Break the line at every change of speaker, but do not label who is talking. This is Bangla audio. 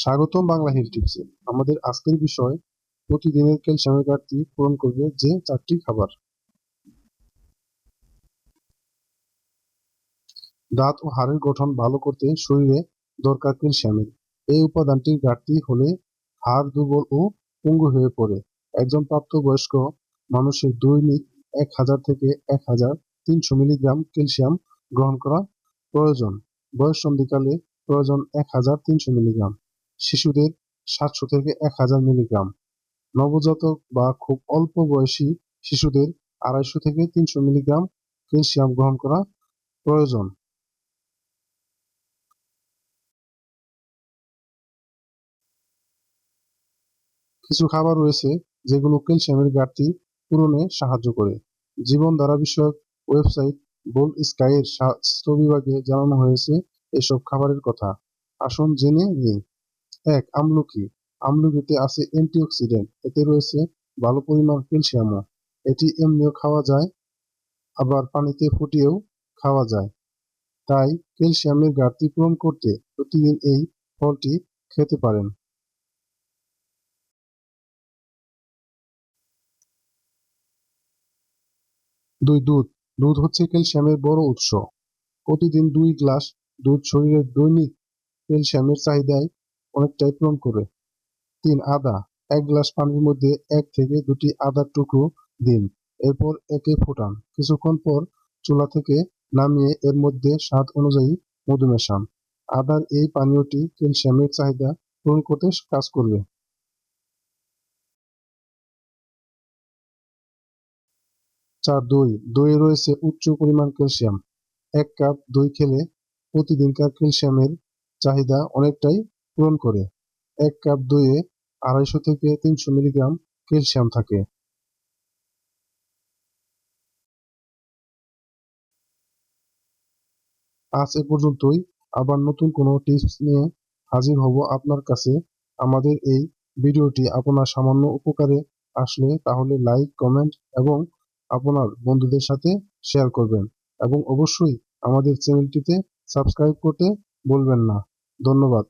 স্বাগতম বাংলা হেলথ টিপসে আমাদের আজকের বিষয়, প্রতিদিনের ক্যালসিয়ামের ঘাটতি পূরণ করবে যে চারটি খাবার। দাঁত ও হাড়ের গঠন ভালো করতে শরীরে দরকার ক্যালসিয়ামের এই উপাদানটির ঘাটতি হলে হাড় দুর্বল ও পঙ্গু হয়ে পড়ে। একজন প্রাপ্তবয়স্ক মানুষের দৈনিক এক হাজার থেকে এক হাজার তিনশো মিলিগ্রাম ক্যালসিয়াম গ্রহণ করা প্রয়োজন। বয়স সন্ধিকালে প্রয়োজন এক হাজার তিনশো মিলিগ্রাম। শিশুদের সাতশো থেকে এক হাজার মিলিগ্রাম। নবজাতক বা খুব অল্প বয়সী শিশুদের আড়াইশো থেকে তিনশো মিলিগ্রাম ক্যালসিয়াম গ্রহণ করা প্রয়োজন। কিছু খাবার রয়েছে যেগুলো ক্যালসিয়ামের ঘাটতি পূরণে সাহায্য করে। জীবনধারা বিষয়ক ওয়েবসাইট বোল স্কাইয়ের স্বাস্থ্য বিভাগে জানানো হয়েছে এসব খাবারের কথা। আসুন জেনে নিই। এক আমলকি। আমলকিতে আছে অ্যান্টিঅক্সিডেন্ট এতে রয়েছে ভালো পরিমাণ ক্যালসিয়ামও এটি এমনিও খাওয়া যায়, আবার পানিতে ফুটিয়েও খাওয়া যায়। তাই ক্যালসিয়ামের ঘাটতি পূরণ করতে প্রতিদিন এই ফলটি খেতে পারেন। দুই, দুধ। দুধ হচ্ছে ক্যালসিয়ামের বড় উৎস। প্রতিদিন দুই গ্লাস দুধ শরীরের দৈনিক ক্যালসিয়ামের চাহিদায় অনেকটাই পূরণ করে তিন আদা, এক গ্লাস পানির মধ্যে এক থেকে দুটি আদার টুকরো দিন। এরপর একে ফোটান। কিছুক্ষণ পর চুলা থেকে নামিয়ে এর মধ্যে স্বাদ অনুযায়ী মধু মেশান। আদার এই পানীয়টি ক্যালসিয়ামের চাহিদা পূরণ করতে কাজ করবে। চার, দই। দইয়ে রয়েছে উচ্চ পরিমাণ ক্যালসিয়াম। এক কাপ দই খেলে প্রতিদিনকার ক্যালসিয়ামের চাহিদা অনেকটাই পূরণ করে। এক কাপ দইয়ে আড়াইশো থেকে তিনশো মিলিগ্রাম ক্যালসিয়াম থাকে। আজ এ পর্যন্তই। আবার নতুন কোনো টিপস নিয়ে হাজির হব আপনার কাছে। আমাদের এই ভিডিওটি আপনার সামান্য উপকারে আসলে তাহলে লাইক, কমেন্ট এবং আপনার বন্ধুদের সাথে শেয়ার করবেন। এবং অবশ্যই আমাদের চ্যানেলটিতে সাবস্ক্রাইব করতে বলবেন না। ধন্যবাদ।